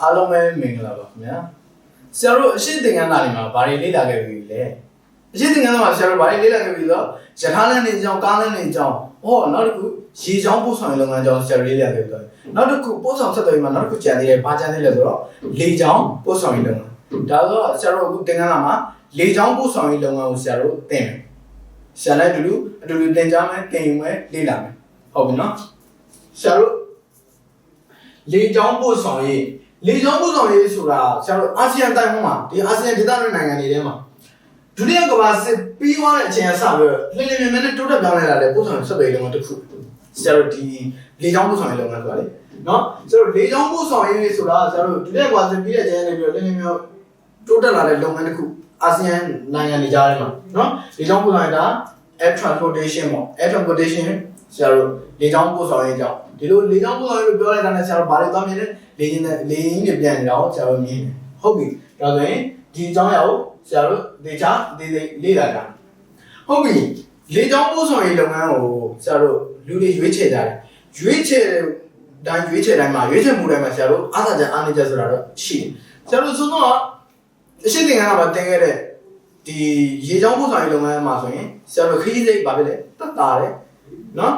အားလုံးပဲမင်္ဂလာပါခင်ဗျာဆရာတို့အရှိသင်္ကန်းသားတွေမှာဘာတွေလေ့လာခဲ့ပြီလဲအရှိသင်္ကန်းသားမှာဆရာတို့ဘာတွေလေ့လာခဲ့ပြီဆိုတော့ရထားလမ်းနေကြောင်းကားလမ်းနေကြောင်းဟောနောက်တစ်ခုရေချောင်းပို့ဆောင်ရေးလုပ်ငန်းကြောင်းဆရာတို့လေ့လာခဲ့ပြီဆိုတော့နောက်တစ်ခုပို့ဆောင်ဆက်သွယ်ရေးမှာနောက်တစ်ခုကြံသေးတယ်ဘာကြံသေးလဲဆိုတော့လေချောင်းပို့ဆောင်ရေးလုပ်ငန်းဒါဆိုတော့ဆရာတို့အခုသင်္ကန်းသားမှာလေချောင်းပို့ဆောင်ရေးလုပ်ငန်းကိုဆရာတို့သင်မယ်ဆရာလည်းအတူတူအတူတူသင်ကြားမယ်သင်ယူမယ်လေ့လာမယ်ဟုတ်ပြီနော်ဆရာတို့လေကြောင်းပို့ဆောင်ရေး လေကြောင်းပို့ဆောင်ရေးဆိုတာဆရာတို့အာဆီယံတိုင်းမှာဒီအာဆီယံဒေသတွေနိုင်ငံတွေထဲမှာဒုတိယကမ္ဘာစစ်ပြီးသွားတဲ့အချိန်ကစပြီးတော့လှည့်လည်မြန်မြန်နဲ့တိုးတက်ပြောင်းလဲလာတဲ့ပို့ဆောင်ဆက်သွယ်ရေးလုပ်ငန်းတစ်ခုဆရာတို့ဒီလေကြောင်းပို့ဆောင်ရေးလုပ်ငန်းဆိုတာလေနော်ဆရာတို့လေကြောင်းပို့ဆောင်ရေးဆိုတာဆရာတို့ဒုတိယကမ္ဘာစစ်ပြီးတဲ့အချိန်ကနေပြီးတော့လှည့်လည်မြန်တိုးတက်လာတဲ့လုပ်ငန်းတစ်ခုအာဆီယံနိုင်ငံတွေကြားထဲမှာနော်လေကြောင်းပို့ဆောင်ရေးဒါ air transportation ပေါ့ air transportation ဆရာတို့လေကြောင်းပို့ဆောင်ရေးကြောင့်ဒီလိုလေကြောင်းပို့ဆောင်ရေးလို့ပြောလိုက်တာနဲ့ဆရာတို့ဘာတွေသွားမြင်လဲ လေရင်နဲ့လေရင်တွေပြန်နေတာကိုဆရာတို့မြင်တယ်ဟုတ်ပြီဒါဆိုရင်ဒီအကြောင်းအရာကိုဆရာတို့ဒေချာဒေဒေလေ့လာတာဟုတ်ပြီလေကြောင်းပို့ဆောင်ရေးလုပ်ငန်းကိုဆရာတို့လူတွေရွေးချယ်ကြတယ်ရွေးချယ်တိုင်းရွေးချယ်တိုင်းမှာရွေးချယ်မှုတိုင်းမှာဆရာတို့အားသာချက်အားနည်းချက်ဆိုတာတော့ရှိတယ်ဆရာတို့သုံးတော့အရှိသင်္ကန်းကမှတင်ခဲ့တဲ့ဒီရေကြောင်းပို့ဆောင်ရေးလုပ်ငန်းမှာဆိုရင်ဆရာတို့ခရီးစိတ်ပါပဲလေတက်တာတယ်နော်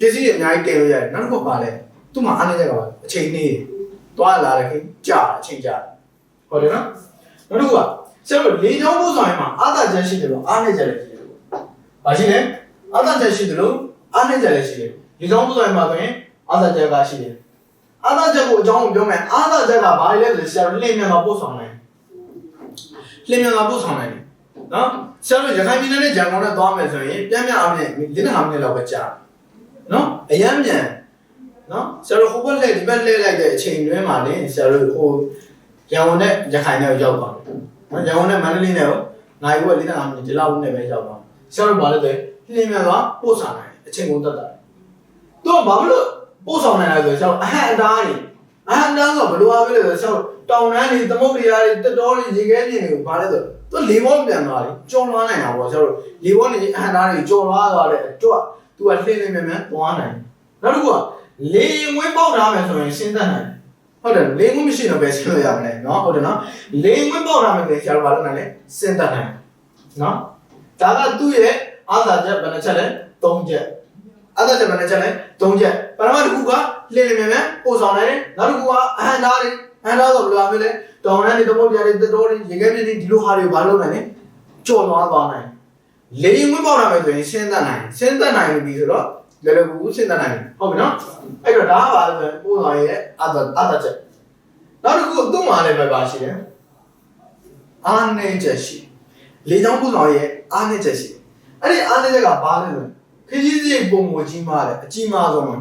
ပစ္စည်းတွေအများကြီးတင်လို့ရတယ်နောက်တစ်ခုပါလဲသူ့မှာအားနည်းချက်ကပါအချိန်နေ သွားလာတယ်ခင်ကြာအချိန်ကြာဟုတ်တယ်နော်နောက်တစ်ခုကဆရာတို့လေချောင်းပို့ဆောင်ရင်မှာအားသာချက်ရှိတယ်လို့အားနည်းချက်လည်းရှိတယ်လို့ဘာရှိလဲအားသာချက်ရှိတယ်လို့အားနည်းချက်လည်းရှိတယ်လေချောင်းပို့ဆောင်ရင်မှာဆိုရင်အားသာချက်ကရှိတယ်အားသာချက်ကိုအကြောင်းကိုပြောမယ်အားသာချက်ကဘာလဲဆိုဆရာတို့လင်းမြန်မှာပို့ဆောင်နိုင်လင်းမြန်မှာပို့ဆောင်နိုင်တယ်နော်ဆရာတို့ရခိုင်ပြည်နယ်နဲ့ဂျန်ကုန်နဲ့သွားမယ်ဆိုရင်ပြန်ပြန်အောင်နဲ့လင်းနာမိနစ်လောက်ပဲကြာတယ်နော်အရမ်းမြန် နော်ဆရာတို့ဟိုဘက်လှည့်ဒီဘက်လှည့်လိုက်တဲ့အချိန်တွင်းမှာလေဆရာတို့ဟိုရန်ကုန်နဲ့ရခိုင်နဲ့ရောက်သွားတယ်နော်ရန်ကုန်နဲ့မန္တလေးနဲ့ရောနိုင်ဘက်လေးနာမိနစ်ဒီလောက်နဲ့ပဲရောက်သွားဆရာတို့ဘာလဲဆိုလင်းမြန်သွားပို့ဆောင်နိုင်အချိန်ကုန်တက်တာသူကဘာလို့ပို့ဆောင်နိုင်လဲဆိုတော့အဟံအတားတွေအဟံအတားဆိုဘယ်လိုအားပဲလဲဆိုတော့တောင်တန်းတွေသမုဒ္ဒရာတွေတက်တော်တွေရေခဲပြင်တွေကိုဘာလဲဆိုသူလေဘောပြန်သွားတယ်ကြော်လွှားနိုင်တာပေါ့ဆရာတို့လေဘောနေအဟံအတားတွေကြော်လွှားသွားတဲ့အတွက်သူကလှည့်လှည့်မြန်မြန်သွားနိုင်တယ်နောက်တစ်ခုက လေရင်ဝင်းပေါက်ထားမယ်ဆိုရင်ရှင်းတတ်နိုင်တယ်ဟုတ်တယ်လေရင်ဝင်းမရှိတော့ပဲရှင်းလို့ရမလဲเนาะဟုတ်တယ်နော်လေရင်ဝင်းပေါက်ထားမယ်ဆိုရင်ဆရာတို့ဘာလုပ်နိုင်လဲရှင်းတတ်နိုင်เนาะဒါကသူ့ရဲ့အာသာချက်ဘယ်နှချက်လဲ၃ချက်အာသာချက်ဘယ်နှချက်လဲ၃ချက်ပထမတစ်ခုကလှည့်လှည့်မြန်မြန်ပို့ဆောင်နိုင်တယ်နောက်တစ်ခုကအဟန်သားတွေအဟန်သားဆိုဘယ်လိုအမလဲတောင်ရန်တွေတမောပြားတွေတတော်တွေရေခဲပြင်းတွေဒီလိုဟာတွေကိုဘာလုပ်နိုင်လဲကြော်သွားသွားနိုင် လေရင်ဝင်းပေါက်လာမယ်ဆိုရင်ရှင်းတတ်နိုင်ရှင်းတတ်နိုင်ပြီဆိုတော့ လည်းလည်းကူရှင်းတတ်နိုင်တယ်ဟုတ်ပြီနော်အဲ့တော့ဒါကပါလဲဆိုရင်ပို့ဆောင်ရဲ့အတအတချက်နောက်တစ်ခုသူ့မှာလည်းပဲပါရှိတယ်အာနေချက်ရှိလေချောင်းပို့ဆောင်ရဲ့အာနေချက်ရှိအဲ့ဒီအာနေချက်ကဘာလဲဆိုရင်ခကြီးစီပုံကိုကြီးမားတယ်အကြီးမားဆုံးပဲ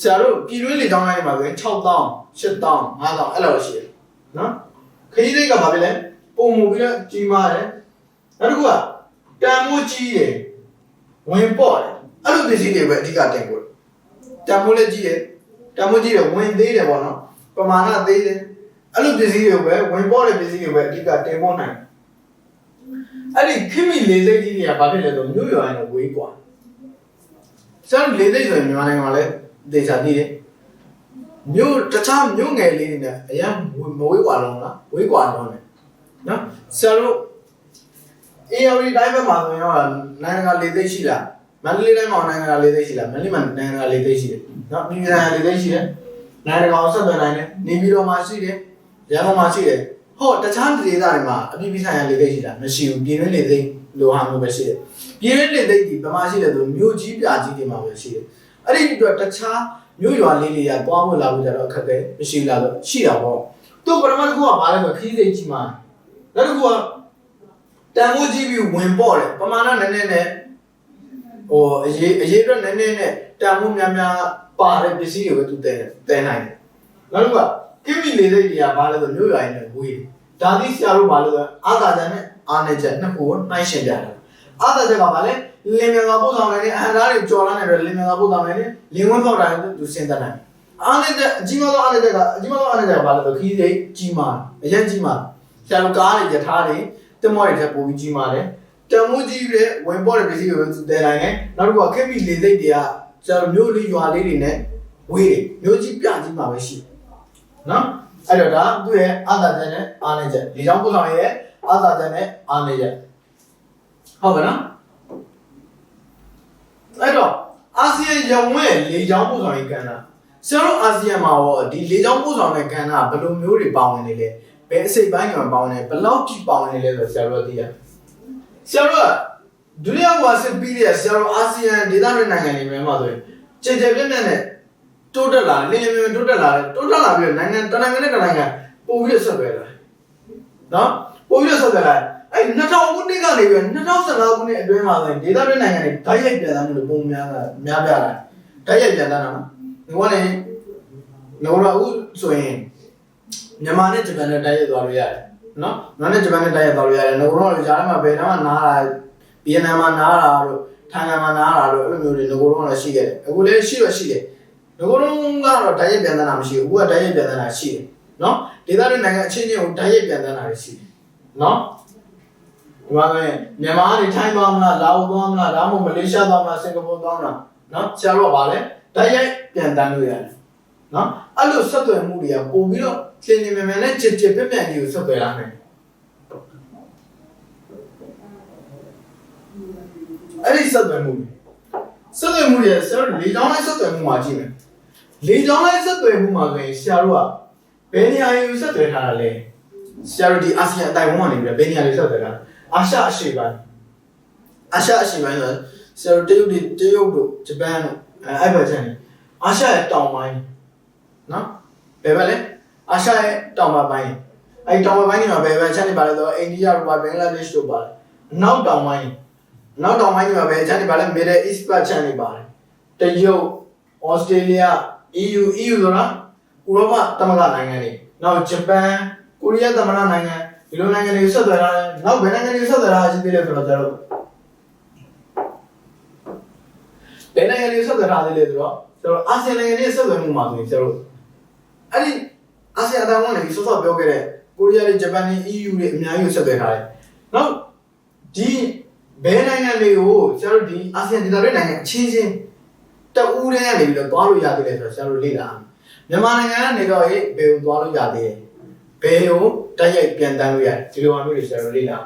ဆရာတို့ပြည်တွင်းလေချောင်းလိုက်မှာဆိုရင်6000 8000 5000အဲ့လိုရှိတယ်နော်ခကြီးတွေကဘာပဲလဲပုံမူပြီးတော့ကြီးမားတယ်နောက်တစ်ခုကတန်မိုးကြီးတယ်ဝင်ပေါ့တယ် အဲ့လိုပစ္စည်းတွေပဲအဓိကတင်ပို့တန်မိုးလည်းကြီးတယ်တန်မိုးကြီးတယ်ဝင်သေးတယ်ပေါ့နော်ပမာဏသေးတယ်အဲ့လိုပစ္စည်းတွေပဲဝင်ပေါ့တဲ့ပစ္စည်းတွေပဲအဓိကတင်ပို့နိုင်အဲ့ဒီခိမိလေးစိတ်ကြီးတွေကဘာဖြစ်လဲဆိုမြို့ရွာနဲ့ဝေးกว่าစမ်းလေးစိတ်ဆိုရင်မြန်မာနိုင်ငံမှာလည်းဒေသတည်တယ်မြို့တခြားမြို့ငယ်လေးတွေနဲ့အရင်မဝေးกว่าလုံးလားဝေးกว่าလုံးတယ်နော်ဆရာတို့ ARD တိုင်းဘက်မှာဆိုရင်တော့နိုင်ငံကလေးသိရှိလား မန္တလေးတိုင်းမှာနိုင်ငံကလေးသိရှိလားမန္တလေးမှာနိုင်ငံကလေးသိရှိတယ်နော်ပြည်နိုင်ငံလေးသိရှိတယ်နိုင်ငံကောင်ဆက်သွယ်နိုင်တယ်နေပြည်တော်မှာရှိတယ်ရန်ကုန်မှာရှိတယ်ဟောတခြားဒေသတွေမှာအပြည်ပြည်ဆိုင်ရာလေးသိရှိလားမရှိဘူးပြည်တွင်းလေးသိလိုဟာမျိုးပဲရှိတယ်ပြည်တွင်းလေးသိဒီဗမာရှိတယ်ဆိုမြို့ကြီးပြကြီးတွေမှာပဲရှိတယ်အဲ့ဒီအတွက်တခြားမြို့ရွာလေးတွေကတွားဖို့လာဖို့ကြတော့အခက်အခဲမရှိလားတော့ရှိတာပေါ့သူပထမတစ်ခုကဘာလဲဆိုခီးစိတ်ကြီးမှာနောက်တစ်ခုကတန်ဖိုးကြီးပြီးဝင်ပေါ့တယ်ပမာဏနည်းနည်းနဲ့ ဟိုအရေးအရေးအတွက်နည်းနည်းနဲ့တန်ဖိုးများများပါတဲ့ပစ္စည်းတွေပဲသူတဲတဲနိုင်တယ်နောက်တစ်ခုကကိမီလေးစိတ်တွေကဘာလဲဆိုမြို့ရွာရင်းနဲ့ဝေးတယ်ဒါသည်ဆရာတို့ဘာလို့လဲအာသာချက်နဲ့အာနေချက်နှစ်ခုကိုနှိုင်းရှင်းပြတယ်အာသာချက်ကဘာလဲလင်မြန်ကပို့ဆောင်နိုင်တဲ့အဟန်သားတွေကြော်လာနေတယ်လင်မြန်ကပို့ဆောင်နိုင်တယ်လင်ဝင်းဖောက်တာလည်းသူစဉ်းစားနိုင်အာနေချက်အကြီးမားဆုံးအာနေချက်ကအကြီးမားဆုံးအာနေချက်ကဘာလဲဆိုခီးစိတ်ကြီးမားအရင်ကြီးမားဆရာတို့ကားတွေယထာတွေတင်မောတွေထက်ပိုပြီးကြီးမားတယ် တန်မိုးကြီးတဲ့ဝင်ပေါ်တဲ့ပစ္စည်းတွေပဲသူတည်နိုင်တယ်နောက်တစ်ခုကခက်ပြီးလေစိတ်တွေကကျတော့မျိုးလေးရွာလေးတွေနဲ့ဝေးတယ်မျိုးကြီးပြကြီးမှာပဲရှိတယ်နော်အဲ့အဲ့တော့ဒါသူ့ရဲ့အာသာချက်နဲ့အားနေချက်လေချောင်းပို့ဆောင်ရဲ့အာသာချက်နဲ့အားနေချက်ဟုတ်ကဲ့နော်အဲ့တော့အာဆီယံရုံမဲ့လေချောင်းပို့ဆောင်ရေးကဏ္ဍဆရာတို့အာဆီယံမှာရောဒီလေချောင်းပို့ဆောင်တဲ့ကဏ္ဍဘယ်လိုမျိုးတွေပါဝင်နေလဲဘယ်အစိတ်ပိုင်းတွေမှာပါဝင်နေဘယ်လောက်ကြီးပါဝင်နေလဲဆိုဆရာတို့သိရ ဆရာတို့ကဒုတိယဘဝစစ်ပြီးတဲ့ဆရာတို့အာဆီယံဒေသတွင်းနိုင်ငံတွေမှာဆိုရင်ကြည်ကြဲပြည့်ပြည့်နဲ့တိုးတက်လာလင်းလင်းမြမြတိုးတက်လာတယ်တိုးတက်လာပြီးတော့နိုင်ငံတနိုင်ငံနဲ့တနိုင်ငံပို့ပြီးတော့ဆက်သွယ်လာနော်ပို့ပြီးတော့ဆက်သွယ်လာအဲ့2000ခုနှစ်ကနေပြီး2015ခုနှစ်အတွင်းမှာဆိုရင်ဒေသတွင်းနိုင်ငံတွေဓာတ်ရိုက်ပြန်လာမှုတွေပုံများတာများပြားလာဓာတ်ရိုက်ပြန်လာတာနော်ဒီကနေ့လောရဦးဆိုရင်မြန်မာနဲ့ဂျပန်နဲ့ဓာတ်ရိုက်သွားလို့ရတယ် နော်မြန်မာနဲ့ဂျပန်နဲ့ဓာတ်ရိုက်သွားလို့ရတယ်ငိုတော့ကြားထဲမှာဘယ်တော့မှနားလာဗီယက်နမ်မှာနားလာတို့ထိုင်ဝမ်မှာနားလာတို့အဲ့လိုမျိုးတွေငိုတော့ရှိခဲ့တယ်အခုလည်းရှိတော့ရှိတယ်ငကိုလုံးကတော့ဓာတ်ရိုက်ပြန်သနာမရှိဘူးအခုကဓာတ်ရိုက်ပြန်သနာရှိတယ်နော်ဒေသတွင်းနိုင်ငံအချင်းချင်းကိုဓာတ်ရိုက်ပြန်သနာတွေရှိတယ်နော်ဒီမှာပဲမြန်မာကနေထိုင်းသွားမလားလာအိုသွားမလားဒါမှမဟုတ်မလေးရှားသွားမလားစင်ကာပူသွားမလားနော်ဆရာတို့ကဗာလဲဓာတ်ရိုက်ပြန်တန်းလို့ရတယ်နော်အဲ့လိုဆက်သွယ်မှုတွေကပို့ပြီးတော့ သင်နေမြန်မြန်နဲ့ချစ်ချစ်ပြပြကြီးကိုဆက်သွယ်လာမယ်အဲ့ဒီဆက်သွယ်မှုတွေဆက်သွယ်မှုတွေဆရာတို့လေကြောင်းလိုက်ဆက်သွယ်မှုမှာကြည့်မယ်လေကြောင်းလိုက်ဆက်သွယ်မှုမှာဆိုရင်ဆရာတို့ကဘယ်နေရာယူဆက်သွယ်ထားတာလဲဆရာတို့ဒီအာဆီယံအတိုင်းဝန်းကနေပြီးတော့ဘယ်နေရာတွေဆက်သွယ်ထားအာရှအရှေ့ပိုင်းအာရှအရှေ့ပိုင်းဆိုဆရာတို့တရုတ်တွေတရုတ်တို့ဂျပန်တို့အဲအဲ့ဘက်ချမ်းအာရှရဲ့တောင်ပိုင်းနော်ဘယ်ဘက်လဲ အာရှရဲ့တောင်ဘက်ပိုင်းအဲ့တောင်ဘက်ပိုင်းတွေမှာဘယ်ဘက်ချမ်းနေပါလဲဆိုတော့အိန္ဒိယတို့ပါဘင်္ဂလားဒေ့ရှ်တို့ပါတယ်နောက်တောင်ပိုင်းနောက်တောင်ပိုင်းတွေမှာဘယ်ချမ်းနေပါလဲ Middle East ဘက်ချမ်းနေပါတယ်တရုတ်ဩစတြေးလျ EU EU ဆိုတာဥရောပသမဂ္ဂနိုင်ငံတွေနောက်ဂျပန်ကိုရီးယားသမ္မတနိုင်ငံဒီလိုနိုင်ငံတွေဆက်သွယ်ထားတယ်နောက်ဘယ်နိုင်ငံတွေဆက်သွယ်ထားရှိသေးလဲဆိုတော့ကျတော့ဘယ်နိုင်ငံတွေဆက်သွယ်ထားသေးလဲဆိုတော့ကျတော့အာဆီယံနိုင်ငံတွေဆက်သွယ်မှုမှာဆိုရင်ကျတော့အဲ့ဒီ အာဆီယံအတိုင်းကနေစောစောပြောခဲ့တဲ့ကိုရီးယားတွေဂျပန်တွေ EU တွေအများကြီးဆက်သွယ်ထားတယ်နောက်ဒီဘယ်နိုင်ငံတွေကိုကျတော့ဒီအာဆီယံဒေသတွေနိုင်ငံအချင်းချင်းတအူးတည်းကနေပြီးတော့သွားလို့ရသေးတယ်ဆိုတော့ဆရာတို့လေ့လာမြန်မာနိုင်ငံကနေတော့ဟေ့ဘယ်ကိုသွားလို့ရသေးလဲဘယ်ကိုတိုက်ရိုက်ပြန်တန်းလို့ရတယ်ဒီလိုမျိုးတွေဆရာတို့လေ့လာ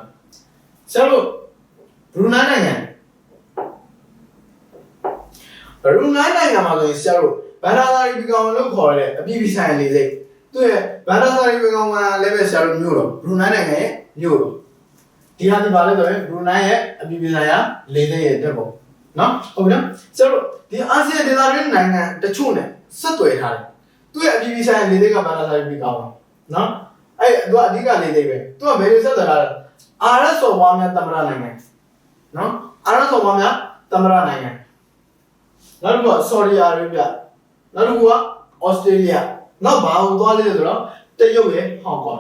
ဆရာတို့ဘရူနိုင်းနိုင်ငံဘရူနိုင်းနိုင်ငံမှာဆိုရင်ဆရာတို့ဘန္ဒာသာရီပီကောင်လို့ခေါ်ရတဲ့အပြည်ပြည်ဆိုင်ရာလေဆိပ် သူရဲ့ဘန္ဒာသာရီပီကောင်ကလည်းပဲဆရာတို့မြို့တော့ဘရူနိုင်းနိုင်ငံရဲ့မြို့တော့ဒီဟာဒီပါလဲဆိုရင်ဘရူနိုင်းရဲ့အပြည်ပြည်ဆိုင်ရာလေဆိပ်ရဲ့တက်ပုံနော်ဟုတ်ပြီနော်ဆရာတို့ဒီအာဆီယံဒေသတွင်းနိုင်ငံတချို့နဲ့ဆက်သွယ်ထားတယ်သူရဲ့အပြည်ပြည်ဆိုင်ရာလေဆိပ်ကဘန္ဒာသာရီပီကောင်နော်အဲ့သူကအဓိကလေဆိပ်ပဲသူကဘယ်လိုဆက်သွယ်ထားလဲအာရဆော်ဝါများသမ္မတနိုင်ငံနော်အာရဆော်ဝါများသမ္မတနိုင်ငံနောက်တစ်ခုကဆော်ဒီအာရေဗျနောက်တစ်ခုကဩစတြေးလျ နောက်ဘာကိုသွားလဲဆိုတော့တရုတ်ရဲ့ဟောင်ကောင်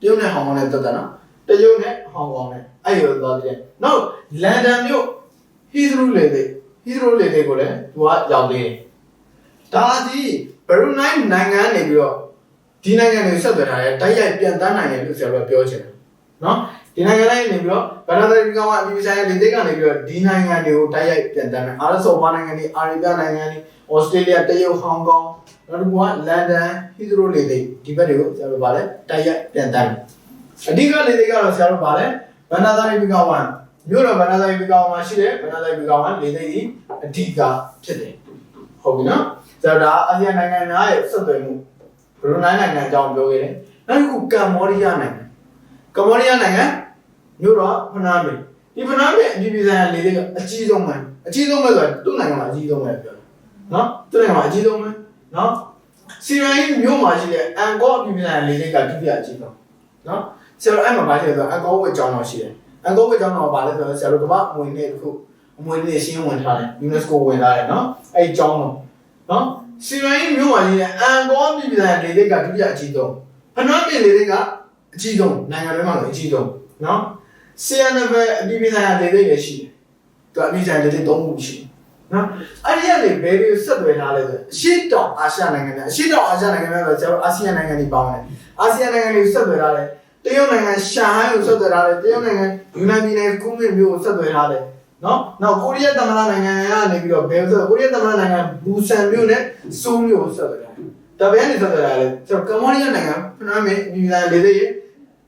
တရုတ်နဲ့ဟောင်ကောင်နဲ့တက်တာနော်တရုတ်နဲ့ဟောင်ကောင်နဲ့အဲ့လိုသွားတယ်နောက်လန်ဒန်မြို့ဟီသရူလေဆိပ်ဟီသရူလေဆိပ်ကိုလည်းသူကရောက်သေးတယ်ဒါဒီဘရူနိုင်းနိုင်ငံနေပြီးတော့ဒီနိုင်ငံတွေဆက်သွယ်ထားတဲ့တိုက်ရိုက်ပြန်တန်းနိုင်တယ်လို့ဆရာတို့ပြောချင်တယ်နော် ဒီနိုင်ငံတိုင်းနေပြီးတော့ဗလာဒါရီကောင်ကအပြည်ပြည်ဆိုင်ရာလေဆိပ်ကနေပြီးတော့ဒီနိုင်ငံတွေကိုတိုက်ရိုက်ပြန်တန်းမယ်အာရဆော်ဘာနိုင်ငံတွေအာရေဗျနိုင်ငံတွေဩစတြေးလျတရုတ်ဟောင်ကောင်နောက်တစ်ခုကလန်ဒန်ဟီသရိုလေဆိပ်ဒီဘက်တွေကိုဆရာတို့ဗာလဲတိုက်ရိုက်ပြန်တန်းမယ်အဓိကလေဆိပ်ကတော့ဆရာတို့ဗာလဲဗန္နာသာရီကောင်ကမြို့တော်ဗန္နာသာရီကောင်မှာရှိတဲ့ဗန္နာသာရီကောင်ကလေဆိပ်ကြီးအဓိကဖြစ်တယ်ဟုတ်ပြီနော်ဆရာဒါအာဆီယံနိုင်ငံများရဲ့ဆက်သွယ်မှုဘရူနိုင်းနိုင်ငံအကြောင်းပြောခဲ့တယ်နောက်တစ်ခုကမ္ဘောဒီးယားနိုင်ငံကမ္ဘောဒီးယားနိုင်ငံ မြို့တော်ဖနွမ်းပင်ဒီဖနွမ်းပင်အပြည်ပြည်ဆိုင်ရာလေဆိပ်ကအကြီးဆုံးပဲအကြီးဆုံးပဲဆိုတော့သူ့နိုင်ငံမှာအကြီးဆုံးပဲပြောတယ်နော်သူ့နိုင်ငံမှာအကြီးဆုံးပဲနော်စီရိုင်းမြို့မှာရှိတဲ့အန်ကောအပြည်ပြည်ဆိုင်ရာလေဆိပ်ကဒုတိယအကြီးဆုံးနော်ဆရာတို့အဲ့မှာပါရှိတယ်ဆိုတော့အန်ကောဝက်ကျောင်းတော်ရှိတယ်အန်ကောဝက်ကျောင်းတော်ပါလဲဆိုတော့ဆရာတို့ကမ္ဘာအမွေနေ့တစ်ခုအမွေနေ့ရှင်းဝင်ထားတယ် UNESCO ဝင်ထားတယ်နော်အဲ့ဒီကျောင်းတော်နော်စီရိုင်းမြို့မှာရှိတဲ့အန်ကောအပြည်ပြည်ဆိုင်ရာလေဆိပ်ကဒုတိယအကြီးဆုံးဖနွမ်းပင်လေဆိပ်ကအကြီးဆုံးနိုင်ငံတွေမှာလည်းအကြီးဆုံးနော် CNF အပြည်ပြည်ဆိုင်ရာလေဆိပ်လည်းရှိတယ်သူအပြည်ဆိုင်ရာလေဆိပ်၃ခုရှိတယ်နော်အဲ့ဒီကနေဘယ်လိုဆက်သွယ်ထားလဲဆိုအရှေ့တောင်အာရှနိုင်ငံများအရှေ့တောင်အာရှနိုင်ငံများဆိုကျွန်တော်အာဆီယံနိုင်ငံတွေပေါင်းတယ်အာဆီယံနိုင်ငံတွေဆက်သွယ်ထားတယ်တရုတ်နိုင်ငံရှန်ဟိုင်းကိုဆက်သွယ်ထားတယ်တရုတ်နိုင်ငံယူနန်ပြည်နယ်ကုမင်းမြို့ကိုဆက်သွယ်ထားတယ်နော်နောက်ကိုရီးယားသမ္မတနိုင်ငံကနေပြီးတော့ဘယ်ဆိုကိုရီးယားသမ္မတနိုင်ငံဘူဆန်မြို့နဲ့ဆိုးမြို့ကိုဆက်သွယ်ထားတယ်ဒါပဲနေဆက်သွယ်ထားတယ်ကျွန်တော်ကမ္ဘောဒီးယားနိုင်ငံဖနွမ်းမင်းပြည်ဆိုင်လေးသိရ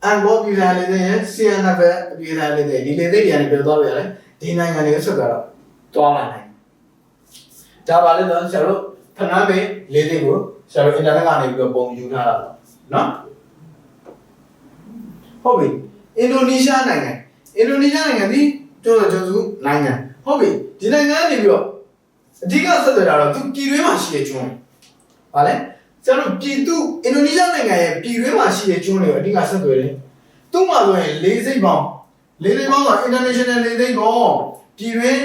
အန်ဘောပြည်ဆိုင်လေးသိရဆီယန်နဘယ်ပြည်ဆိုင်လေးသိဒီလေးသိတွေကနေပြောသွားလို့ရတယ်ဒီနိုင်ငံတွေဆက်သွယ်တော့တွားလာနိုင်ဒါပါလေတော့ကျွန်တော်ဖနွမ်းမင်းလေးသိကိုကျွန်တော်အင်တာနက်ကနေပြီးတော့ပုံယူထားတာပေါ့နော်ဟုတ်ပြီအင်ဒိုနီးရှားနိုင်ငံအင်ဒိုနီးရှားနိုင်ငံဒီကျော်ကျော်စုနိုင်ငံဟုတ်ပြီဒီနိုင်ငံကနေပြီးတော့အဓိကဆက်သွယ်တာတော့သူပြည်တွင်းမှာရှိတဲ့ကျွန်းဗာလဲ ကျွန်တော်ပြည်သူအင်ဒိုနီးရှားနိုင်ငံရဲ့ပြည်တွင်းမှာရှိတဲ့ကျွန်းတွေကိုအဓိကဆက်သွယ်တယ်သူ့မှာဆိုရင်လေးစိတ်ပေါင်းလေးစိတ်ပေါင်းဆို international လေးစိတ်ပေါင်းပြည်တွင်း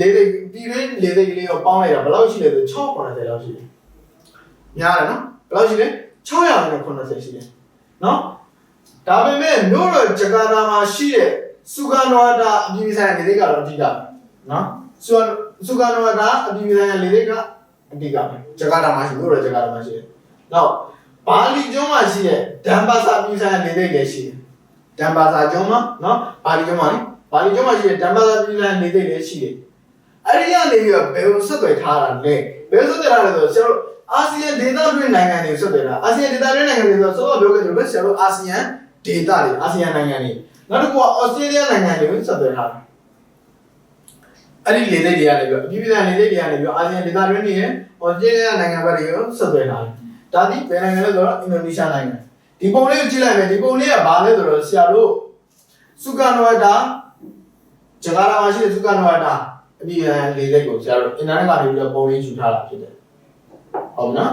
လေးစိတ်ပြည်တွင်းလေးစိတ်ကလေးကိုပေါင်းလိုက်တာဘယ်လောက်ရှိလဲဆို690လောက်ရှိတယ်များတယ်နော်ဘယ်လောက်ရှိလဲ690ရှိတယ်နော်ဒါပေမဲ့မြို့တော်ဂျကာတာမှာရှိတဲ့စူကာနိုဝတာအပြည်ပြည်ဆိုင်ရာလေးစိတ်ကတော့အဓိကနော်စူစူကာနိုဝတာအပြည်ပြည်ဆိုင်ရာလေးစိတ်က အဓိကပဲဂျကာတာမှာရှိမြို့တော်ဂျကာတာမှာရှိတယ်နောက်ဘာလီကျွန်းမှာရှိတဲ့ဒမ်ဘာဆာအပြည်ပြည်ဆိုင်ရာလေးစိတ်လည်းရှိတယ်ဒမ်ဘာဆာကျွန်းမှာနော်ဘာလီကျွန်းမှာလေဘာလီကျွန်းမှာရှိတဲ့ဒမ်ဘာဆာအပြည်ပြည်ဆိုင်ရာလေးစိတ်လည်းရှိတယ်အဲ့ဒီကနေပြီးတော့ဘယ်လိုဆက်သွယ်ထားတာလဲဘယ်လိုဆက်သွယ်ထားလဲဆိုတော့ကျွန်တော်အာဆီယံဒေသတွင်းနိုင်ငံတွေဆက်သွယ်တာအာဆီယံဒေသတွင်းနိုင်ငံတွေဆိုတော့စောစောပြောခဲ့သလိုပဲကျွန်တော်အာဆီယံဒေသတွေအာဆီယံနိုင်ငံတွေနောက်တစ်ခုကဩစတြေးလျနိုင်ငံတွေကိုဆက်သွယ်ထားတယ် အဲ့ဒီလေသိတွေကနေပြီးတော့အပြည်ပြည်ဆိုင်ရာလေသိတွေကနေပြီးတော့အာဆီယံဒေသတွင်းတွေရဲ့ဩစတြေးလျနိုင်ငံဘက်တွေကိုဆက်သွယ်ထားတယ်ဒါဒီဘယ်နိုင်ငံလဲဆိုတော့အင်ဒိုနီးရှားနိုင်ငံဒီပုံလေးကိုကြည့်လိုက်မယ်ဒီပုံလေးကဘာလဲဆိုတော့ဆရာတို့စူကာနိုဝတာဂျကာတာမှာရှိတဲ့စူကာနိုဝတာအပြည်ပြည်ဆိုင်ရာလေသိကိုဆရာတို့အင်တာနက်ကနေပြီးတော့ပုံလေးယူထားတာဖြစ်တယ်ဟုတ်နော်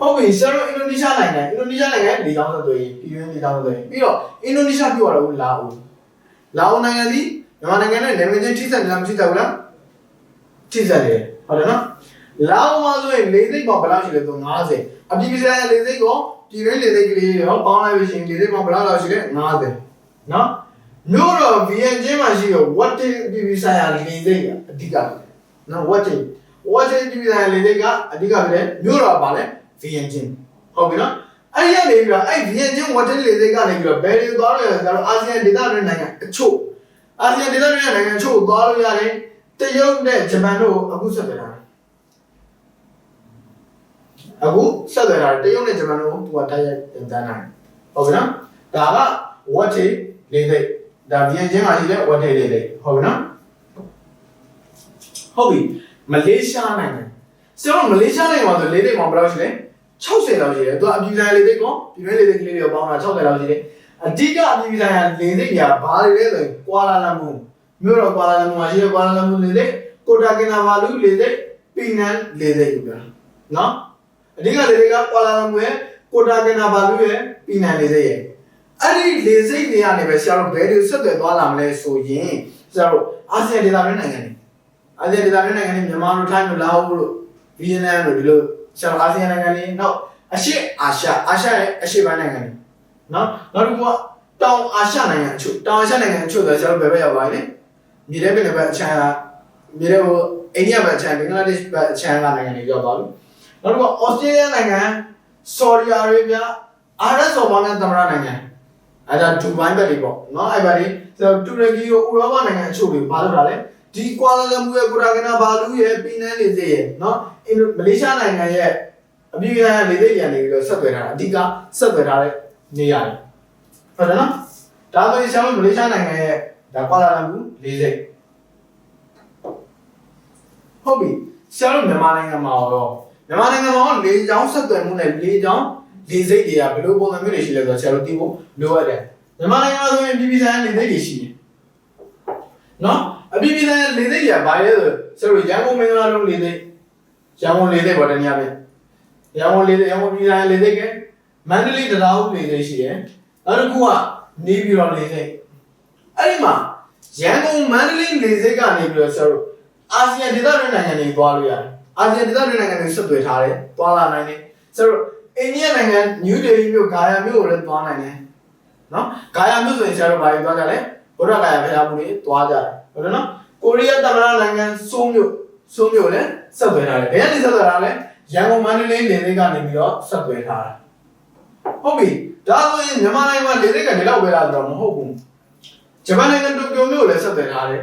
ဟုတ်ပြီဆရာတို့အင်ဒိုနီးရှားနိုင်ငံအင်ဒိုနီးရှားနိုင်ငံလေကြောင်းဆက်သွယ်ရေးပြည်တွင်းလေကြောင်းဆက်သွယ်ရေးပြီးတော့အင်ဒိုနီးရှားပြောရတော့လာအိုလာအိုနိုင်ငံဒီ မြန်မာနိုင်ငံနဲ့နယ်နိမိတ်ချင်းထိစပ်နေလားမထိစပ်ဘူးလားထိစပ်နေတယ်ဟုတ်တယ်နော်လာအိုမှာဆိုရင်လေသိပ်ပေါင်းဘယ်လောက်ရှိလဲဆို90အပြည်ပြည်ဆိုင်ရာလေသိပ်ကိုပြည်တွင်းလေသိပ်ကလေးရောပေါင်းလိုက်လို့ရှိရင်လေသိပ်ပေါင်းဘယ်လောက်လောက်ရှိလဲ90နော်မြို့တော် VN ချင်းမှာရှိတဲ့ what အပြည်ပြည်ဆိုင်ရာလေသိပ်ကအဓိကပဲနော် what ဝါချင်ပြည်ဆိုင်လေတွေကအဓိကပဲမြို့တော်ပါလဲ VN ချင်းဟုတ်ပြီနော်အဲ့ဒီကနေပြီးတော့အဲ့ VN ချင်းဝါချင်လေတွေကနေပြီးတော့ဘယ်တွေသွားလို့လဲဆိုတော့အာဆီယံဒေသတွင်းနိုင်ငံအချို့ အာဆီယံဒေသတွင်းနိုင်ငံအချို့သွားလို့ရတယ်တရုတ်နဲ့ဂျပန်တို့အခုဆက်သွယ်တာအခုဆက်သွယ်တာတရုတ်နဲ့ဂျပန်တို့သူကတိုက်ရိုက်တန်းနိုင်ဟုတ်ပြီနော်ဒါကဝတ်ချေလေတွေဒါ VN ချင်းမှာရှိတဲ့ဝတ်ချေလေတွေဟုတ်ပြီနော်ဟုတ်ပြီမလေးရှားနိုင်ငံကျွန်တော်မလေးရှားနိုင်ငံမှာဆိုလေးသိန်းမှာဘယ်လောက်ရှိလဲ60လောက်ရှိတယ်သူကအပြည်ဆိုင်လေးသိန်းကောပြည်တွင်းလေးသိန်းကလေးတွေပေါင်းတာ60လောက်ရှိတယ် အဓိကအပြည်ဆိုင်လေးသိန်းတွေကဘာတွေလဲဆိုရင်ကွာလာလမ်ပူမြို့တော်ကွာလာလမ်ပူမှာရှိတဲ့ကွာလာလမ်ပူလေးသိန်းကိုတာကင်နာဘာလူလေးသိန်းပီနန်လေးသိန်းလို့ပြောနော်အဓိကလေးတွေကကွာလာလမ်ပူရဲ့ကိုတာကင်နာဘာလူရဲ့ပီနန်လေးသိန်းရဲ့အဲ့ဒီလေးစိတ်တွေကနေပဲဆရာတို့ဘယ်လိုဆက်သွယ်သွားလာမလဲဆိုရင်ဆရာတို့အာဆီယံဒေသတွင်းနိုင်ငံတွေအာဆီယံဒေသတွင်းနိုင်ငံတွေမြန်မာတို့ထိုင်းတို့လာအိုတို့ဗီယက်နမ်တို့ဒီလိုဆရာအာဆီယံနိုင်ငံတွေနောက်အရှေ့အာရှအာရှရဲ့အရှေ့ပိုင်းနိုင်ငံတွေ နော်နောက်တစ်ခုကတောင်အာရှနိုင်ငံအချို့တောင်အာရှနိုင်ငံအချို့ဆိုဆရာတို့ဘယ်ဘက်ရောက်ပါလဲမြေထဲပင်လယ်ဘက်အချမ်းကမြေထဲကိုအိန္ဒိယဘက်အချမ်းဘင်္ဂလားဒေ့ရှ်ဘက်အချမ်းကနိုင်ငံတွေရောက်သွားပြီနောက်တစ်ခုကဩစတြေးလျနိုင်ငံဆော်ဒီအာရေဗျအာရပ်စော်ဘွားနဲ့သမ္မတနိုင်ငံအဲ့ဒါဒူဘိုင်းဘက်တွေပေါ့နော်အဲ့ဘက်တွေဆိုတူရကီကိုဥရောပနိုင်ငံအချို့တွေဘာလုပ်တာလဲဒီကွာလာလမ်ပူရဲ့ကိုရာကနာဘာလူရဲ့ပီနန်းလေးစေးရဲ့နော်အင်ဒိုမလေးရှားနိုင်ငံရဲ့အပြည်ပြည်ဆိုင်ရာလေသိပြန်နေပြီးတော့ဆက်သွယ်ထားတာအဓိကဆက်သွယ်ထားတဲ့ နေရာတွေဟုတ်တယ်နော်ဒါဆိုရင်ဆရာတို့မလေးရှားနိုင်ငံရဲ့ဒါကွာလာလမ်ပူလေးစိတ်ဟုတ်ပြီဆရာတို့မြန်မာနိုင်ငံမှာတော့မြန်မာနိုင်ငံမှာလေကြောင်းဆက်သွယ်မှုနဲ့လေကြောင်းလေစိတ်တွေကဘယ်လိုပုံစံမျိုးတွေရှိလဲဆိုတော့ဆရာတို့သိဖို့လိုအပ်တယ်မြန်မာနိုင်ငံမှာဆိုရင်ပြည်ပြည်ဆိုင်ရာလေသိတွေရှိတယ်နော်အပြည့်ပြည့်တဲ့လေသိတွေကဘာလဲဆိုဆိုရန်ကုန်မင်္ဂလာလုံးလေသိရန်ကုန်လေသိပေါ်တယ်ညပဲရန်ကုန်လေသိရန်ကုန်ပြည်တိုင်းလေသိက မန္တလေးတရားဦးလေသိရှိတယ်နောက်တစ်ခုကနေပြည်တော်လေသိအဲ့ဒီမှာရန်ကုန်မန္တလေးလေသိကနေပြီးတော့ဆိုတော့အာဆီယံဒေသတွင်းနိုင်ငံတွေသွားလို့ရတယ်အာဆီယံဒေသတွင်းနိုင်ငံတွေဆက်သွယ်ထားတယ်သွားလာနိုင်တယ်ဆိုတော့အိန္ဒိယနိုင်ငံနယူးဒေလီမြို့ဂါယာမြို့ကိုလည်းသွားနိုင်တယ်နော်ဂါယာမြို့ဆိုရင်ဆရာတို့ဘာတွေသွားကြလဲဘုရားဂါယာဖျားမှုတွေသွားကြတယ်ဟုတ်တယ်နော်ကိုရီးယားသမ္မတနိုင်ငံစိုးမြို့စိုးမြို့လည်းဆက်သွယ်ထားတယ်ဘယ်ကနေဆက်သွယ်ထားလဲရန်ကုန်မန္တလေးလေသိက်ကနေပြီးတော့ဆက်သွယ်ထားတာ ဟုတ်ပြီဒါဆိုရင်မြန်မာနိုင်ငံမှာလေသိက်ကဒီလောက်ပဲလားတော့မဟုတ်ဘူးဂျပန်နိုင်ငံတိုကျိုမြို့လည်းဆက်သွယ်ထားတယ်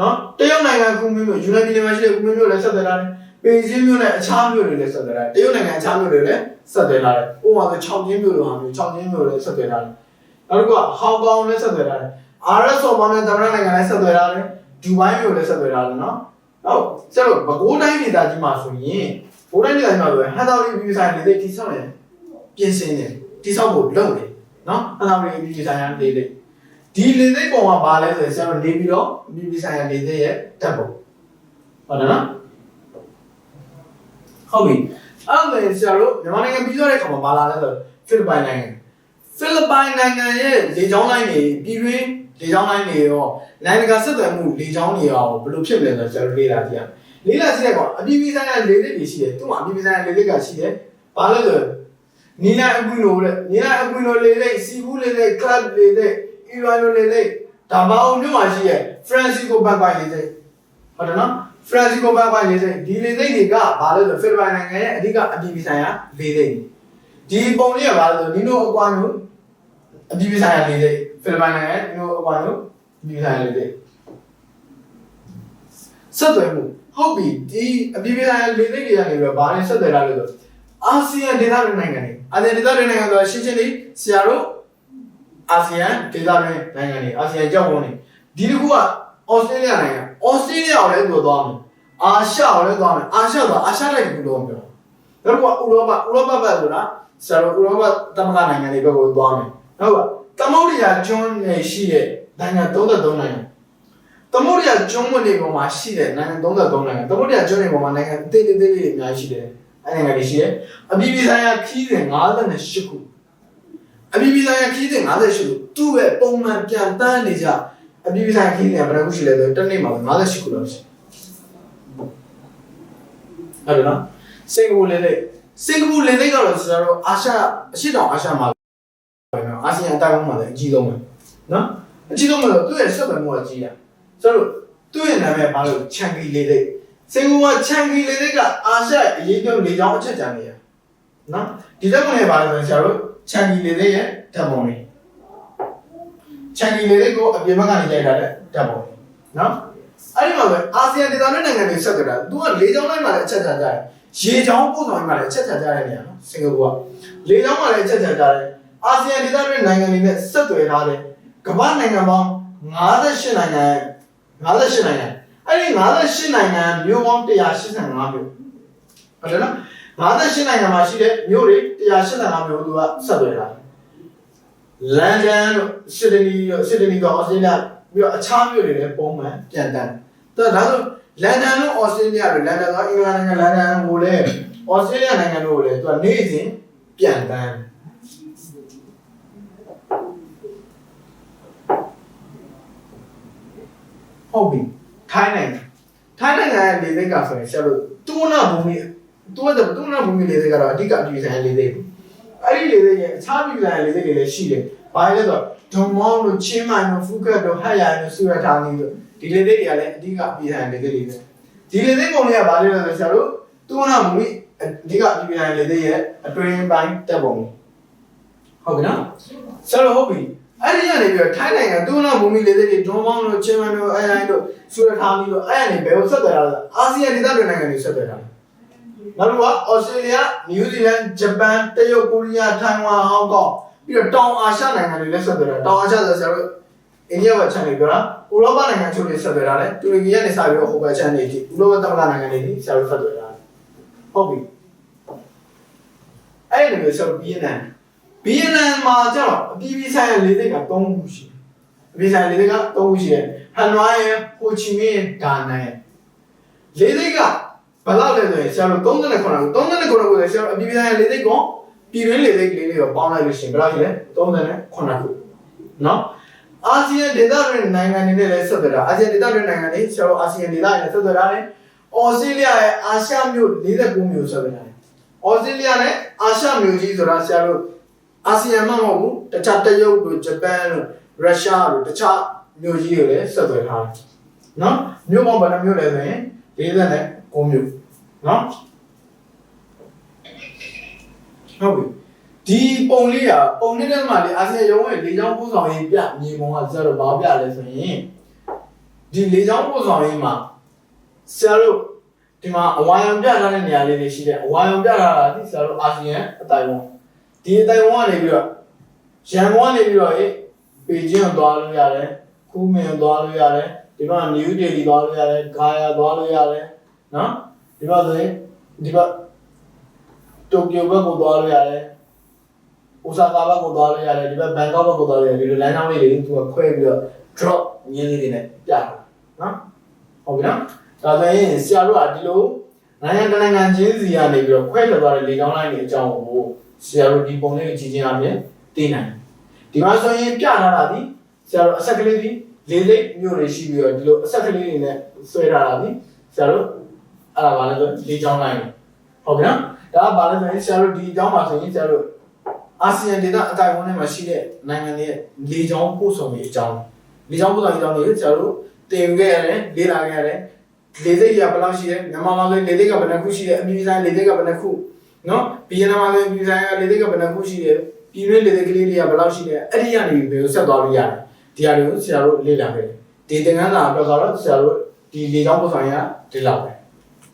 နော်တရုတ်နိုင်ငံကူမင်းမြို့ယူနိုက်ပြည်နယ်မှာရှိတဲ့ကူမင်းမြို့လည်းဆက်သွယ်ထားတယ်ပေကျင်းမြို့နဲ့အခြားမြို့တွေလည်းဆက်သွယ်ထားတယ်တရုတ်နိုင်ငံအခြားမြို့တွေလည်းဆက်သွယ်ထားတယ်ဥပမာဆို6ကျင်းမြို့လိုဟာမျိုး6ကျင်းမြို့လည်းဆက်သွယ်ထားတယ်နောက်တစ်ခုကဟောင်ကောင်လည်းဆက်သွယ်ထားတယ် RS ဆော်ဘာနဲ့သမ္မတနိုင်ငံလည်းဆက်သွယ်ထားတယ်ဒူဘိုင်းမြို့လည်းဆက်သွယ်ထားတယ်နော်ဟုတ်ကျတော့ဘကိုးတိုင်းဒေသကြီးမှာဆိုရင်ဘိုးတိုင်းဒေသကြီးမှာဆိုရင်ဟန်တာရီပြည်ဆိုင်လေတိဆောက်နေ ပြင်ဆင်နေတိဆောက်ဖို့လုပ်နေနော်ဟန်တာရီပြည်ဆိုင်ရလေတိဒီလေသိပုံကဘာလဲဆိုရင်ကျွန်တော်နေပြီးတော့ပြည်ဆိုင်ရလေသိရဲ့တက်ပုံဟုတ်တယ်နော်ဟုတ်ပြီအဲ့ဒါဆိုဆရာတို့မြန်မာနိုင်ငံပြီးသွားတဲ့ခါမှာဘာလာလဲဆိုဖိလစ်ပိုင်နိုင်ငံဖိလစ်ပိုင်နိုင်ငံရဲ့လေကြောင်းလိုင်းတွေပြည်တွင်းလေကြောင်းလိုင်းတွေရောနိုင်ငံတကာဆက်သွယ်မှုလေကြောင်းတွေရောဘယ်လိုဖြစ်မလဲဆိုတော့ဆရာတို့လေ့လာကြည့်ရအောင်လေ့လာကြည့်တဲ့ကောင်အပြည်ပြည်ဆိုင်ရာလေသိတွေရှိတယ်သူ့မှာအပြည်ပြည်ဆိုင်ရာလေသိကရှိတယ်ဘာလဲဆိုနီလာအ ကွီနိုတဲ့နီလာအကွီနိုလေသိစီဘူးလေသိကလပ်လေသိအီရန်နိုလေသိဒါဘာအောင်မြို့မှာရှိရဲ့ဖရန်စီကိုဘတ်ပိုင်လေသိဟုတ်တယ်နော်ဖရန်စီကိုဘတ်ပိုင်လေသိဒီလေသိတွေကဘာလဲဆိုဖိလစ်ပိုင်နိုင်ငံရဲ့အဓိကအပြည်ပြည်ဆိုင်ရာလေသိဒီပုံလေးကဘာလဲဆိုနီနိုအကွာနိုအပြည်ပြည်ဆိုင်ရာလေသိဖိလစ်ပိုင်နိုင်ငံရဲ့နီနိုအကွာနိုအပြည်ပြည်ဆိုင်ရာလေသိဆက်သွယ်မှုဟုတ်ပြီဒီအပြည်ပြည်ဆိုင်ရာလေသိတွေကနေပြီးတော့ဘာနဲ့ဆက်သွယ်လာလဲဆို အာဆီယံဒေသတွင်းနိုင်ငံတွေအာဆီယံဒေသတွင်းနိုင်ငံဆိုတာရှင်းရှင်းလေးဆရာတို့အာဆီယံဒေသတွင်းနိုင်ငံတွေအာဆီယံကြောက်ဝင်နေဒီတစ်ခုကဩစတြေးလျနိုင်ငံဩစတြေးလျကိုလည်းသူသွားမယ်အာရှကိုလည်းသွားမယ်အာရှဆိုအာရှတိုက်တစ်ခုလုံးပြောနောက်တစ်ခုကဥရောပဥရောပဘက်ဆိုတာဆရာတို့ဥရောပသမဂ္ဂနိုင်ငံတွေဘက်ကိုသွားမယ်နောက်ကသမုဒ္ဒရာကျွန်းနေရှိတဲ့နိုင်ငံ33နိုင်ငံသမုဒ္ဒရာကျွန်းဝင်တွေပေါ်မှာရှိတဲ့နိုင်ငံ33နိုင်ငံသမုဒ္ဒရာကျွန်းတွေပေါ်မှာနိုင်ငံအသေးသေးသေးလေးအများကြီးရှိတယ် အဲ့နိုင်ငံတွေရှိတယ်အပြည်ပြည်ဆိုင်ရာခီးစဉ်58ခုအပြည်ပြည်ဆိုင်ရာခီးစဉ်58ခုသူ့ရဲ့ပုံမှန်ပြန်တန်းနေကြအပြည်ပြည်ဆိုင်ရာခီးစဉ်ကဘယ်နှခုရှိလဲဆိုတော့တစ်နေ့မှာ58ခုလောက်ရှိဟုတ်တယ်နော်စင်ကာပူလေလေစင်ကာပူလေလေကတော့ကျွန်တော်တို့အာရှအရှေ့တောင်အာရှမှာပဲနော်အာဆီယံအတိုင်းအမှာလည်းအကြီးဆုံးပဲနော်အကြီးဆုံးပဲဆိုသူ့ရဲ့ဆက်သွယ်မှုကကြီးတာကျွန်တော်တို့သူ့ရဲ့နာမည်ဘာလို့ချန်ကီလေလေ စင်ကာပူကချန်ကီလေလေကအာရှအရေးကြီးလေကြောင်းအချက်ကြံနေရနော်ဒီတက်ပုံလေးပါလို့ဆိုတော့ချန်ကီလေလေရဲ့တက်ပုံလေးချန်ကီလေလေကိုအပြင်ဘက်ကနေကြိုက်တာတဲ့တက်ပုံလေးနော်အဲ့ဒီမှာပဲအာဆီယံဒေသတွင်းနိုင်ငံတွေဆက်ကြတာသူကလေကြောင်းတိုင်းမှာလည်းအချက်ကြံကြတယ်ရေကြောင်းပို့ဆောင်မှာလည်းအချက်ကြံကြတဲ့နေရာနော်စင်ကာပူကလေကြောင်းမှာလည်းအချက်ကြံကြတယ်အာဆီယံဒေသတွင်းနိုင်ငံတွေနဲ့ဆက်သွယ်ထားတယ်ကမ္ဘာနိုင်ငံပေါင်း58နိုင်ငံ58နိုင်ငံ အဲ့ဒီ58နိုင်ငံမြို့ပေါင်း185မြို့ဟုတ်တယ်နော်58နိုင်ငံမှာရှိတဲ့မြို့တွေ185မြို့သူကဆက်သွယ်ထားတယ်လန်ဒန်တို့စစ်ဒနီတို့စစ်ဒနီကဩစတြေးလျပြီးတော့အခြားမြို့တွေလည်းပုံမှန်ပြန်တန်းဒါဒါဆိုလန်ဒန်တို့ဩစတြေးလျတို့လန်ဒန်ကအင်္ဂလန်နိုင်ငံလန်ဒန်ကိုလည်းဩစတြေးလျနိုင်ငံတို့ကိုလည်းသူကနေ့စဉ်ပြန်တန်းဟုတ်ပြီ ထိုင်းနိုင်ငံထိုင်းနိုင်ငံရဲ့လေသိက်ကဆိုရင်ဆရာတို့တူနာဘူမီတူနာတူနာဘူမီလေသိက်ကတော့အဓိကအပြည်ဆိုင်လေသိက်အဲ့ဒီလေသိက်ရဲ့အခြားပြည်ဆိုင်လေသိက်တွေလည်းရှိတယ်ဘာလဲဆိုတော့ဒုံမောင်းတို့ချင်းမိုင်တို့ဖူးကတ်တို့ဟတ်ရိုင်တို့ဆူရထာနီတို့ဒီလေသိက်ကလည်းအဓိကပြည်ဆိုင်လေသိက်တွေပဲဒီလေသိက်ပုံလေးကဘာလဲဆိုတော့ဆရာတို့တူနာဘူမီအဓိကပြည်ဆိုင်လေသိက်ရဲ့အတွင်းပိုင်းတက်ပုံဟုတ်ပြီနော်ဆရာတို့ဟုတ်ပြီ အဲ့ဒီကနေပြီးတော့ထိုင်းနိုင်ငံတူနာဘူမီလေသိက်တွေဒုံမောင်းတို့ချင်းမိုင်တို့ဟတ်ရိုင်တို့ဆူရထာနီတို့အဲ့ဒီဘယ်ကိုဆက်သွယ်တာလဲအာဆီယံဒေသတွေနိုင်ငံတွေဆက်သွယ်တာနောက်တစ်ခုကဩစတြေးလျနယူးဇီလန်ဂျပန်တရုတ်ကိုရီးယားထိုင်ဝမ်ဟောင်ကောင်ပြီးတော့တောင်အာရှနိုင်ငံတွေလည်းဆက်သွယ်တာတောင်အာရှဆိုဆရာတို့အိန္ဒိယဘက်ခြမ်းတွေပြောတာဥရောပနိုင်ငံချို့တွေဆက်သွယ်တာလေတူရကီကနေစပြီးတော့ဟိုဘက်ခြမ်းတွေဒီဥရောပသမဂ္ဂနိုင်ငံတွေဒီဆရာတို့ဆက်သွယ်တာဟုတ်ပြီအဲ့ဒီလိုဆိုဗီယက်နမ်ဗီ ယက်နမ်မှာကျတော့အပြည်ပြည်ဆိုင်ရာလေဆိပ်က3ခုရှိတယ်အပြည်ဆိုင်ရာလေဆိပ်က3ခုရှိတယ်ဟန်နွိုင်းရယ်ဟိုချီမင်းဒါနန်လေဆိပ်ကဘယ်လောက်လဲဆိုရင်ဆရာတို့39ခု39ခုကိုဆရာတို့အပြည်ပြည်ဆိုင်ရာလေဆိပ်ကပြည်တွင်းလေဆိပ်ကလေးတွေပေါင်းလိုက်လို့ရှိရင်ဘယ်လောက်ရှိလဲ39ခုနော်အာဆီယံဒေသတွင်းနိုင်ငံတွေနဲ့လည်းဆက်သွယ်တာအာဆီယံဒေသတွင်းနိုင်ငံတွေဆရာတို့အာဆီယံဒေသတွေနဲ့ဆက်သွယ်တာတယ်အော်စတြေးလျရဲ့အာရှမြို့49မြို့ဆက်သွယ်တာတယ်အော်စတြေးလျနဲ့အာရှမြို့ကြီးဆိုတာဆရာတို့ အာဆီယံမှမဟုတ်ဘူးတခြားတရုတ်တို့ဂျပန်တို့ရုရှားတို့တခြားမြို့ကြီးတွေလည်းဆက်သွယ်ထားတယ်နော်မြို့ပေါင်းဘယ်နှမြို့လဲဆိုရင်49မြို့နော်ဟုတ်ပြီဒီပုံလေးကပုံလေးထဲမှာလေအာဆီယံရုံးရဲ့လေကြောင်းပို့ဆောင်ရေးပြမြေပုံကဆရာတို့ဘာပြလဲဆိုရင်ဒီလေကြောင်းပို့ဆောင်ရေးမှာဆရာတို့ဒီမှာအဝါယံပြထားတဲ့နေရာလေးတွေရှိတယ်အဝါယံပြထားတာဒီဆရာတို့အာဆီယံအတိုင်းဝန် ဒီအတိုင်းဝန်ကနေပြီးတော့ရန်ကုန်ကနေပြီးတော့အေးပေကျင်းကိုသွားလို့ရတယ်ခုမင်ကိုသွားလို့ရတယ်ဒီမှာနယူးဒေလီသွားလို့ရတယ်ဂါယာသွားလို့ရတယ်နော်ဒီမှာဆိုရင်ဒီမှာတိုကျိုဘက်ကိုသွားလို့ရတယ်အိုဆာကာဘက်ကိုသွားလို့ရတယ်ဒီဘက်ဘန်ကောက်ဘက်ကိုသွားလို့ရတယ်ဒီလိုလမ်းကြောင်းလေးတွေသူကခွဲပြီးတော့ drop ညင်းလေးတွေနဲ့ပြတာနော်ဟုတ်ပြီနော်ဒါဆိုရင်ဆရာတို့ကဒီလိုနိုင်ငံတစ်နိုင်ငံချင်းစီကနေပြီးတော့ခွဲထွက်သွားတဲ့လေကြောင်းလိုင်းတွေအကြောင်းကို ဆရာတို့ဒီပုံလေးကိုကြည့်ချင်းအပြင်သိနိုင်တယ်ဒီမှာဆိုရင်ပြထားတာဒီဆရာတို့အဆက်ကလေးဒီလေးလေးမျိုးတွေရှိပြီးတော့ဒီလိုအဆက်ကလေးတွေနဲ့ဆွဲထားတာဒီဆရာတို့အဲ့ဒါပါလဲဆိုလေကြောင်းလိုင်းဟုတ်ပြီနော်ဒါကပါလဲဆိုရင်ဆရာတို့ဒီအကြောင်းပါဆိုရင်ဆရာတို့အာဆီယံဒေသအတိုင်းအဝန်ထဲမှာရှိတဲ့နိုင်ငံတွေရဲ့လေကြောင်းပို့ဆောင်ရေးအကြောင်းလေကြောင်းပုံစံကြောင်းတွေကျွန်တော်တို့တင်ခဲ့ရတယ်လေ့လာခဲ့ရတယ်လေသိက်ကဘယ်လောက်ရှိလဲမြန်မာမှာဆိုလေသိက်ကဘယ်နှခုရှိလဲအမျိုးဆိုင်လေသိက်ကဘယ်နှခု နော်ပြည်နယ်မှာဆိုပြည်ဆိုင်ကလေသိက်ကဘယ်နှခုရှိလဲပြည်တွင်းလေသိက်ကလေးတွေကဘယ်လောက်ရှိလဲအဲ့ဒီကနေဘယ်ကိုဆက်သွားလို့ရတယ်ဒီဟာတွေကိုဆရာတို့လေ့လာခဲ့တယ်ဒီသင်ခန်းစာအတွက်ကတော့ဆရာတို့ဒီလေကြောင်းပုံစံရဒီလောက်ပဲ